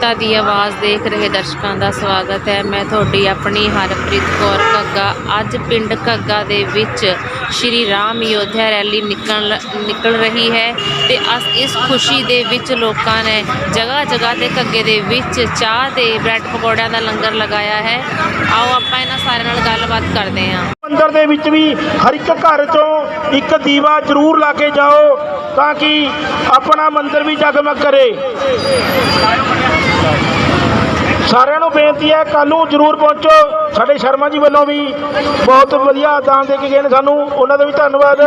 ਤਾ ਦੀ ਆਵਾਜ਼ ਦੇਖ ਰਹੇ ਦਰਸ਼ਕਾਂ ਦਾ ਸਵਾਗਤ ਹੈ। ਮੈਂ ਤੁਹਾਡੀ ਆਪਣੀ ਹਰਪ੍ਰੀਤ ਕੌਰ ਘੱਗਾ। ਅੱਜ ਪਿੰਡ ਘੱਗਾ ਦੇ ਵਿੱਚ ਸ਼੍ਰੀ ਰਾਮ ਯੋਧਿਆ ਰੈਲੀ ਨਿਕਲ ਨਿਕਲ ਰਹੀ ਹੈ ਤੇ ਅਸ ਇਸ ਖੁਸ਼ੀ ਦੇ ਵਿੱਚ ਲੋਕਾਂ ਨੇ ਜਗ੍ਹਾ ਜਗ੍ਹਾ ਤੇ ਘੱਗੇ ਦੇ ਵਿੱਚ ਚਾਹ ਤੇ ਬ੍ਰੈਡ ਪਕੌੜਿਆਂ ਦਾ ਲੰਗਰ ਲਗਾਇਆ ਹੈ। ਆਓ ਆਪਾਂ ਇਹਨਾਂ ਸਾਰਿਆਂ ਨਾਲ ਗੱਲਬਾਤ ਕਰਦੇ ਹਾਂ। ਮੰਦਰ ਦੇ ਵਿੱਚ ਵੀ ਹਰ ਇੱਕ ਘਰ ਚੋਂ ਇੱਕ ਦੀਵਾ ਜ਼ਰੂਰ ਲਾ ਕੇ ਜਾਓ ਤਾਂ ਕਿ ਆਪਣਾ ਮੰਦਰ ਵੀ ਜਗਮਗ ਕਰੇ। ਸਾਰਿਆਂ ਨੂੰ ਬੇਨਤੀ ਹੈ ਕੱਲ ਨੂੰ ਜ਼ਰੂਰ ਪਹੁੰਚੋ। ਸਾਡੇ ਸ਼ਰਮਾ ਜੀ ਵੱਲੋਂ ਵੀ ਬਹੁਤ ਵਧੀਆ ਦਾਨ ਦੇ ਕੇ ਗਏ ਨੇ ਸਾਨੂੰ। ਉਹਨਾਂ ਦਾ ਵੀ ਧੰਨਵਾਦ।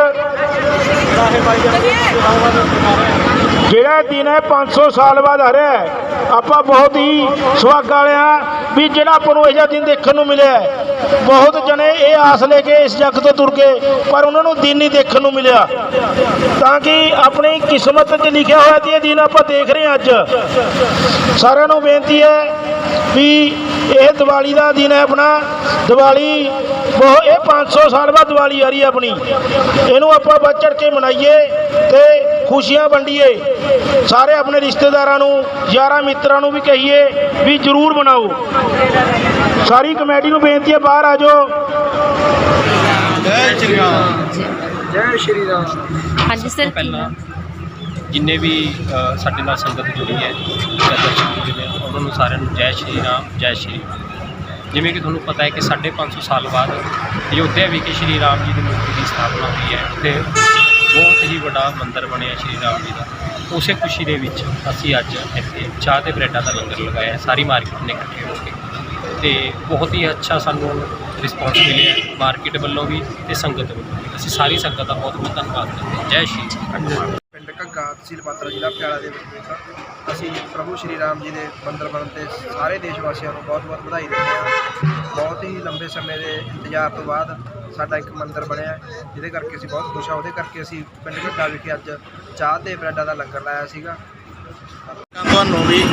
ਜਿਹੜਾ ਦਿਨ ਹੈ 500 ਸਾਲ ਬਾਅਦ ਆ ਰਿਹਾ ਹੈ। ਆਪਾਂ ਬਹੁਤ ਹੀ ਸੁਹਾਗਾ ਵਾਲੇ ਵੀ ਜਿਹੜਾ ਆਪਾਂ ਨੂੰ ਇਹ ਜਿਹਾ ਦਿਨ ਦੇਖਣ ਨੂੰ ਮਿਲਿਆ ਬਹੁਤ ਜਣੇ ਇਹ ਆਸ ਲੈ ਕੇ ਇਸ ਜੱਗ ਤੋਂ ਤੁਰ ਗਏ, ਪਰ ਉਹਨਾਂ ਨੂੰ ਦਿਨ ਨਹੀਂ ਦੇਖਣ ਨੂੰ ਮਿਲਿਆ। ਤਾਂ ਕਿ ਆਪਣੀ ਕਿਸਮਤ 'ਚ ਲਿਖਿਆ ਹੋਇਆ ਤੇ ਇਹ ਦਿਨ ਆਪਾਂ ਦੇਖ ਰਹੇ ਹਾਂ ਅੱਜ। ਸਾਰਿਆਂ ਨੂੰ ਬੇਨਤੀ ਹੈ ਵੀ ਇਹ ਦੀਵਾਲੀ ਦਾ ਦਿਨ ਹੈ ਆਪਣਾ। ਦੀਵਾਲੀ ਬਹੁਤ, ਇਹ 500 ਸਾਲ ਬਾਅਦ ਦੀਵਾਲੀ ਆ ਰਹੀ ਹੈ ਆਪਣੀ। ਇਹਨੂੰ ਆਪਾਂ ਵੱਧ ਚੜ੍ਹ ਕੇ ਮਨਾਈਏ ਤੇ ਖੁਸ਼ੀਆਂ ਵੰਡੀਏ। ਸਾਰੇ ਆਪਣੇ ਰਿਸ਼ਤੇਦਾਰਾਂ ਨੂੰ ਯਾਰਾਂ ਮਿੱਤਰਾਂ ਨੂੰ ਵੀ ਕਹੀਏ ਵੀ ਜ਼ਰੂਰ ਮਨਾਓ। ਸਾਰੀ ਕਮੇਟੀ ਨੂੰ ਬੇਨਤੀ ਹੈ ਬਾਹਰ ਆ ਜਾਓ। ਜੈ ਸ਼੍ਰੀ ਰਾਮ। ਜੈ ਸ਼੍ਰੀ ਰਾਮ। ਹਾਂਜੀ ਸਰ ਪਹਿਲਾਂ ਜਿੰਨੇ ਵੀ ਸਾਡੇ ਨਾਲ ਸੰਗਤ ਜੁੜੀ ਹੈ ਉਹਨਾਂ ਨੂੰ ਸਾਰਿਆਂ ਨੂੰ ਜੈ ਸ਼੍ਰੀ ਰਾਮ ਜੈ ਸ਼੍ਰੀ ਰਾਮ। ਜਿਵੇਂ ਕਿ ਤੁਹਾਨੂੰ ਪਤਾ ਹੈ ਕਿ 550 ਸਾਲ ਬਾਅਦ ਅਯੋਧਿਆ ਵਿਖੇ ਸ਼੍ਰੀ ਰਾਮ ਜੀ ਦੀ ਮੂਰਤੀ ਦੀ ਸਥਾਪਨਾ ਹੋਈ ਹੈ ਤੇ ਬਹੁਤ ਹੀ ਵੱਡਾ ਮੰਦਿਰ ਬਣਿਆ ਸ਼੍ਰੀ ਰਾਮ ਜੀ ਦਾ। ਉਸੇ ਖੁਸ਼ੀ ਦੇ ਵਿੱਚ ਅਸੀਂ ਅੱਜ ਇੱਥੇ ਚਾਹ ਤੇ ਬ੍ਰੈਡਾਂ ਦਾ ਲੰਗਰ ਲਗਾਇਆ ਸਾਰੀ ਮਾਰਕੀਟ ਨੇ ਇਕੱਠੇ ਹੋ ਕੇ। ਤੇ ਬਹੁਤ ਹੀ ਅੱਛਾ ਸਾਨੂੰ ਰਿਸਪੌਂਸ ਮਿਲਿਆ ਮਾਰਕੀਟ ਵੱਲੋਂ ਵੀ ਤੇ ਸੰਗਤ ਵੱਲੋਂ ਵੀ। ਅਸੀਂ ਸਾਰੀ ਸੰਗਤ ਦਾ ਬਹੁਤ ਬਹੁਤ ਧੰਨਵਾਦ ਕਰਦੇ ਹਾਂ। ਜੈ ਸ਼੍ਰੀ ਰਾਮ। ਪਿੰਡ ਘੱਗਾ ਤਹਿਸੀਲ ਪਾਤਰਾ ਜ਼ਿਲ੍ਹਾ ਪਟਿਆਲਾ ਦੇ ਵਿੱਚ ਹਾਂ। ਅਸੀਂ ਪ੍ਰਭੂ ਸ਼੍ਰੀ ਰਾਮ ਜੀ ਦੇ ਮੰਦਰ ਬਣਨ ਤੇ ਸਾਰੇ ਦੇਸ਼ ਵਾਸੀਆਂ ਨੂੰ ਬਹੁਤ-ਬਹੁਤ ਵਧਾਈ ਦਿੰਦੇ ਹਾਂ। ਬਹੁਤ ਹੀ ਲੰਬੇ ਸਮੇਂ ਦੇ ਇੰਤਜ਼ਾਰ ਤੋਂ ਬਾਅਦ ਸਾਡਾ ਇੱਕ ਮੰਦਿਰ ਬਣਿਆ ਹੈ, ਜਿਹਦੇ ਕਰਕੇ ਅਸੀਂ ਬਹੁਤ ਖੁਸ਼ ਹਾਂ। ਉਹਦੇ ਕਰਕੇ ਅਸੀਂ ਪਿੰਡ ਘੱਗਾ ਵਿਖੇ ਅੱਜ ਚਾਹ ਤੇ ਬ੍ਰੈਡਾਂ ਦਾ ਲੰਗਰ ਲਾਇਆ ਸੀਗਾ। ਤੁਹਾਨੂੰ ਵੀ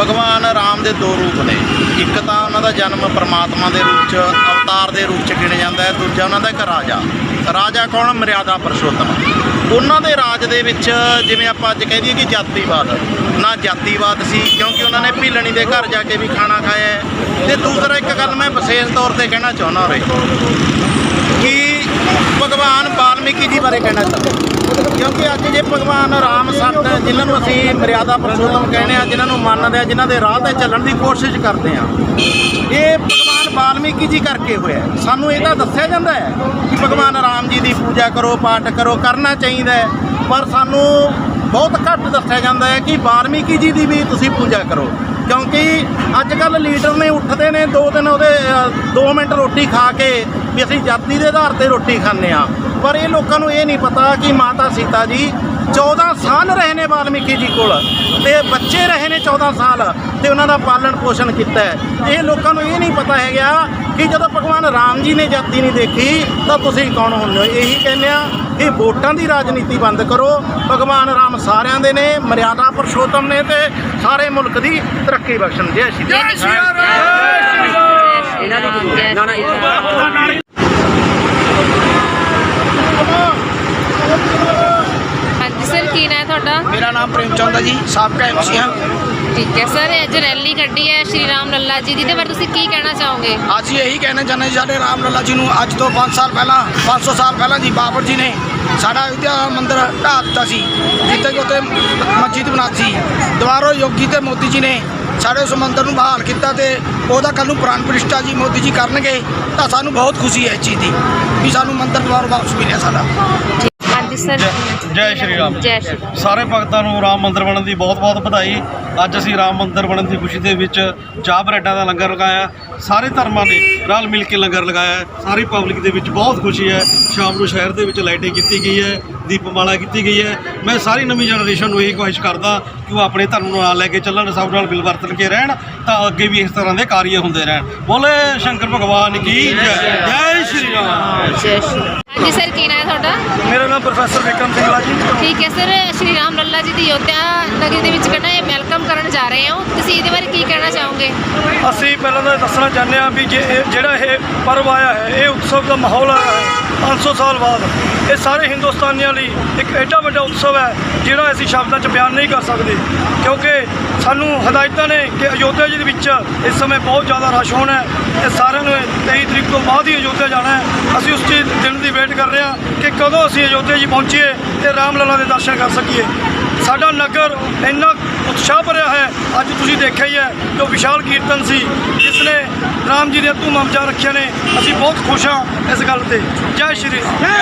ਭਗਵਾਨ ਰਾਮ ਦੇ ਦੋ ਰੂਪ ਨੇ। ਇੱਕ ਤਾਂ ਉਹਨਾਂ ਦਾ ਜਨਮ ਪਰਮਾਤਮਾ ਦੇ ਰੂਪ 'ਚ ਅਵਤਾਰ ਦੇ ਰੂਪ 'ਚ ਗਿਣਿਆ ਜਾਂਦਾ ਹੈ। ਦੂਜਾ ਉਹਨਾਂ ਦਾ ਇੱਕ ਰਾਜਾ। ਰਾਜਾ ਕੌਣ? ਮਰਿਆਦਾ ਪਰਸ਼ੋਤਮ। ਉਹਨਾਂ ਦੇ ਰਾਜ ਦੇ ਵਿੱਚ ਜਿਵੇਂ ਆਪਾਂ ਅੱਜ ਕਹਿ ਦਈਏ ਕਿ ਜਾਤੀਵਾਦ, ਨਾ ਜਾਤੀਵਾਦ ਸੀ, ਕਿਉਂਕਿ ਉਹਨਾਂ ਨੇ ਭੀਲਣੀ ਦੇ ਘਰ ਜਾ ਕੇ ਵੀ ਖਾਣਾ ਖਾਇਆ ਹੈ। ਤੇ ਦੂਸਰਾ ਇੱਕ ਗੱਲ ਮੈਂ ਵਿਸ਼ੇਸ਼ ਤੌਰ ਤੇ ਕਹਿਣਾ ਚਾਹੁੰਦਾ ਉਰੇ, ਕਿ ਭਗਵਾਨ ਵਾਲਮੀਕੀ ਜੀ ਬਾਰੇ ਕਹਿਣਾ ਚਾਹੁੰਦਾ। ਕਿਉਂਕਿ ਅੱਜ ਜੇ ਭਗਵਾਨ ਰਾਮ ਸੰਤ ਜਿਨ੍ਹਾਂ ਨੂੰ ਅਸੀਂ ਮਰਿਆਦਾ ਪੁਰਸ਼ੋਤਮ ਕਹਿੰਦੇ ਆ ਜਿਨ੍ਹਾਂ ਨੂੰ ਮੰਨਦੇ ਆ ਜਿਨ੍ਹਾਂ ਦੇ ਰਾਹ ਤੇ ਚੱਲਣ ਦੀ ਕੋਸ਼ਿਸ਼ ਕਰਦੇ ਆ ਇਹ ਭਗਵਾਨ ਵਾਲਮੀਕੀ ਜੀ ਕਰਕੇ ਹੋਇਆ ਸਾਨੂੰ ਇਹ ਤਾਂ ਦੱਸਿਆ ਜਾਂਦਾ ਹੈ ਕਿ ਭਗਵਾਨ ਰਾਮ ਜੀ ਦੀ ਪੂਜਾ ਕਰੋ, ਪਾਠ ਕਰੋ, ਕਰਨਾ ਚਾਹੀਦਾ ਹੈ। ਪਰ ਸਾਨੂੰ ਬਹੁਤ ਘੱਟ ਦੱਸਿਆ ਜਾਂਦਾ ਹੈ ਕਿ ਵਾਲਮੀਕੀ ਜੀ ਦੀ ਵੀ ਤੁਸੀਂ ਪੂਜਾ ਕਰੋ। ਕਿਉਂਕਿ ਅੱਜ ਕੱਲ ਲੀਡਰ ਨੇ ਉੱਠਦੇ ਨੇ ਦੋ ਦਿਨ ਉਹਦੇ 2 ਮਿੰਟ ਰੋਟੀ ਖਾ ਕੇ ਵੀ ਅਸੀਂ ਜਾਤੀ ਦੇ ਆਧਾਰ ਤੇ ਰੋਟੀ ਖਾਂਦੇ ਆ ਪਰ ਇਹ ਲੋਕਾਂ ਨੂੰ ਇਹ ਨਹੀਂ ਪਤਾ ਕਿ ਮਾਤਾ ਸੀਤਾ ਜੀ 14 ਸਾਲ ਰਹੇ ਨੇ ਵਾਲਮੀਕੀ ਜੀ ਕੋਲ ਤੇ ਬੱਚੇ ਰਹੇ ਨੇ 14 ਸਾਲ ਤੇ ਉਹਨਾਂ ਦਾ ਪਾਲਣ ਪੋਸ਼ਣ ਕੀਤਾ ਹੈ। ਇਹ ਲੋਕਾਂ ਨੂੰ ਇਹ ਨਹੀਂ ਪਤਾ ਹੈਗਾ ਕਿ ਜਦੋਂ ਭਗਵਾਨ ਰਾਮ ਜੀ ਨੇ ਜਾਤੀ ਨਹੀਂ ਦੇਖੀ ਤਾਂ ਤੁਸੀਂ ਕੌਣ ਹੁੰਦੇ ਹੋ? ਇਹੀ ਕਹਿੰਦੇ ਆ ਕਿ ਵੋਟਾਂ ਦੀ ਰਾਜਨੀਤੀ ਬੰਦ ਕਰੋ। ਭਗਵਾਨ ਰਾਮ ਸਾਰਿਆਂ ਦੇ ਨੇ ਮਰਿਆਦਾ ਪੁਰਸ਼ੋਤਮ ਨੇ ਤੇ ਸਾਰੇ ਮੁਲਕ ਦੀ ਤਰੱਕੀ ਬਖਸ਼ਣ। ਜੈ ਸ਼੍ਰੀ ਰਾਮ ਜੈ ਸ਼੍ਰੀ ਰਾਮ ਨਾ ਨਾ ਹਾਂਜੀ ਸਰ ਕੀ ਨਾਂ ਹੈ ਤੁਹਾਡਾ? ਮੇਰਾ ਨਾਮ ਪ੍ਰੇਮ ਚੰਦ ਹੈ ਜੀ ਸਾਬਕਾ ਐਮਸੀ ਹਾਂ। ਠੀਕ ਹੈ ਸਰ ਅੱਜ ਰੈਲੀ ਕੱਢੀ ਹੈ ਸ਼੍ਰੀ ਰਾਮ ਲੱਲਾ ਜੀ ਦੀ। ਤੇ ਪਰ ਤੁਸੀਂ ਕੀ ਕਹਿਣਾ ਚਾਹੋਗੇ? ਅਸੀਂ ਇਹੀ ਕਹਿਣਾ ਚਾਹੁੰਦੇ ਸਾਡੇ ਰਾਮ ਲੱਲਾ ਜੀ ਨੂੰ ਅੱਜ ਤੋਂ 5 ਸਾਲ ਪਹਿਲਾਂ 500 ਸਾਲ ਪਹਿਲਾਂ ਜੀ ਬਾਬਰ ਜੀ ਨੇ ਸਾਡਾ ਅਯੁੱਧਿਆ ਮੰਦਿਰ ਢਾਹ ਦਿੱਤਾ ਸੀ ਜਿੱਥੇ ਕਿ ਉੱਥੇ ਮਸਜਿਦ ਬਣਾਤੀ ਸੀ। ਦੁਬਾਰਾ ਯੋਗੀ ਤੇ ਮੋਦੀ ਜੀ ਨੇ ਸਾਡੇ ਉਸ ਮੰਦਿਰ ਨੂੰ ਬਹਾਲ ਕੀਤਾ ਤੇ ਉਹਦਾ ਕੱਲ ਨੂੰ ਪ੍ਰਾਣ ਪ੍ਰਤਿਸ਼ਠਾ ਜੀ ਮੋਦੀ ਜੀ ਕਰਨਗੇ ਤਾਂ ਸਾਨੂੰ ਬਹੁਤ ਖੁਸ਼ੀ ਹੈ ਇਸ ਚੀਜ਼ ਦੀ ਵੀ ਸਾਨੂੰ ਮੰਦਿਰ ਦੁਬਾਰਾ ਵਾਪਸ ਮਿਲਿਆ ਸਾਡਾ। ਜੈ ਸ਼੍ਰੀ। ਰਾਮ। ਜੈ ਸ਼੍ਰੀ ਰਾਮ। ਸਾਰੇ ਭਗਤਾਂ ਨੂੰ ਰਾਮ ਮੰਦਿਰ ਬਣਨ ਦੀ ਬਹੁਤ-ਬਹੁਤ ਵਧਾਈ। ਅੱਜ ਅਸੀਂ ਰਾਮ ਮੰਦਿਰ ਬਣਨ ਦੀ ਖੁਸ਼ੀ ਦੇ ਵਿੱਚ ਚਾਹ ਬਰੈਡਾਂ ਦਾ ਲੰਗਰ ਲਗਾਇਆ। ਸਾਰੇ ਧਰਮਾਂ ਨੇ ਰਲ ਮਿਲ ਕੇ ਲੰਗਰ ਲਗਾਇਆ। ਸਾਰੀ ਪਬਲਿਕ ਦੇ ਵਿੱਚ ਬਹੁਤ ਖੁਸ਼ੀ ਹੈ। ਸ਼ਾਮ ਨੂੰ ਸ਼ਹਿਰ ਦੇ ਵਿੱਚ ਲਾਈਟਿੰਗ ਕੀਤੀ ਗਈ ਹੈ। ਦੀਪਮਾਲਾ ਕੀਤੀ ਗਈ ਹੈ। ਮੈਂ ਸਾਰੀ ਨਵੀਂ ਜਨਰੇਸ਼ਨ ਨੂੰ ਇਹ ਕੋਸ਼ਿਸ਼ ਕਰਦਾ ਕਿ ਉਹ ਆਪਣੇ ਧਰਮ ਨੂੰ ਨਾਲ ਲੈ ਕੇ ਚੱਲਣ ਸਭ ਨਾਲ ਮਿਲ ਵਰਤਨ ਕੇ ਰਹਿਣ ਤਾਂ ਅੱਗੇ ਵੀ ਇਸ ਤਰ੍ਹਾਂ ਦੇ ਕਾਰਜ ਹੁੰਦੇ ਰਹਿਣ। ਬੋਲੇ ਸ਼ੰਕਰ ਭਗਵਾਨ ਕੀ ਜੈ। ਜੈ ਸ਼੍ਰੀ ਰਾਮ। ਜੈ ਸ਼੍ਰੀ ਰਾਮ। ਹਾਂਜੀ ਸਰ ਕੀ ਨਾਂ ਹੈ ਤੁਹਾਡਾ? ਮੇਰਾ ਨਾਮ ਪ੍ਰੋਫੈਸਰ ਵਿਕਰਮ ਸਿੰਘਲਾ ਜੀ ਠੀਕ ਹੈ ਸਰ ਸ਼੍ਰੀ ਰਾਮ ਲੱਲਾ ਜੀ ਦੀ ਯੋਧਿਆ ਨਗਰੀ ਦੇ ਵਿੱਚ ਕੱਢਣਾ ਇਹ ਵੈਲਕਮ ਕਰਨ ਜਾ ਰਹੇ ਹੋ। ਤੁਸੀਂ ਇਹਦੇ ਬਾਰੇ ਕੀ ਕਹਿਣਾ ਚਾਹੋਗੇ? ਅਸੀਂ ਪਹਿਲਾਂ ਤਾਂ ਇਹ ਦੱਸਣਾ ਚਾਹੁੰਦੇ ਹਾਂ ਵੀ ਜੇ ਇਹ ਜਿਹੜਾ ਇਹ ਪਰਵ ਆਇਆ ਹੈ ਇਹ ਉਤਸਵ ਦਾ ਮਾਹੌਲ ਆਇਆ ਹੈ 500 ਸਾਲ ਬਾਅਦ। ਇਹ ਸਾਰੇ ਹਿੰਦੁਸਤਾਨੀਆਂ ਲਈ ਇੱਕ ਐਡਾ ਵੱਡਾ ਉਤਸਵ ਹੈ ਜਿਹੜਾ ਅਸੀਂ ਸ਼ਬਦਾਂ 'ਚ ਬਿਆਨ ਨਹੀਂ ਕਰ ਸਕਦੇ। ਕਿਉਂਕਿ ਸਾਨੂੰ ਹਦਾਇਤਾਂ ਨੇ ਕਿ ਅਯੋਧਿਆ ਜੀ ਦੇ ਵਿੱਚ ਇਸ ਸਮੇਂ ਬਹੁਤ ਜ਼ਿਆਦਾ ਰਸ਼ ਹੋਣਾ ਹੈ ਤੇ ਸਾਰਿਆਂ ਨੂੰ 23 ਤਰੀਕ ਤੋਂ ਬਾਅਦ ਹੀ ਅਯੋਧਿਆ ਜਾਣਾ ਹੈ। ਅਸੀਂ ਉਸ ਚੀਜ਼ ਦਿਨ ਦੀ ਵੇਟ ਕਰ ਰਹੇ ਹਾਂ ਕਿ ਕਦੋਂ ਅਸੀਂ ਅਯੋਧਿਆ ਜੀ ਪਹੁੰਚੀਏ ਤੇ ਰਾਮ ਲਲਾ ਦੇ ਦਰਸ਼ਨ ਕਰ ਸਕੀਏ। ਸਾਡਾ ਨਗਰ ਇੰਨਾ ਉਤਸ਼ਾਹ ਭਰਿਆ ਹੈ, ਅੱਜ ਤੁਸੀਂ ਦੇਖਿਆ ਹੀ ਹੈ ਜੋ ਵਿਸ਼ਾਲ ਕੀਰਤਨ ਸੀ ਜਿਸ ਨੇ ਰਾਮ ਜੀ ਦੀਆਂ ਧੂਮਾਂ ਮਚਾ ਰੱਖੀਆਂ ਨੇ। ਅਸੀਂ ਬਹੁਤ ਖੁਸ਼ ਹਾਂ ਇਸ ਗੱਲ ਤੇ। ਜੈ ਸ਼੍ਰੀ ਰਾਮ।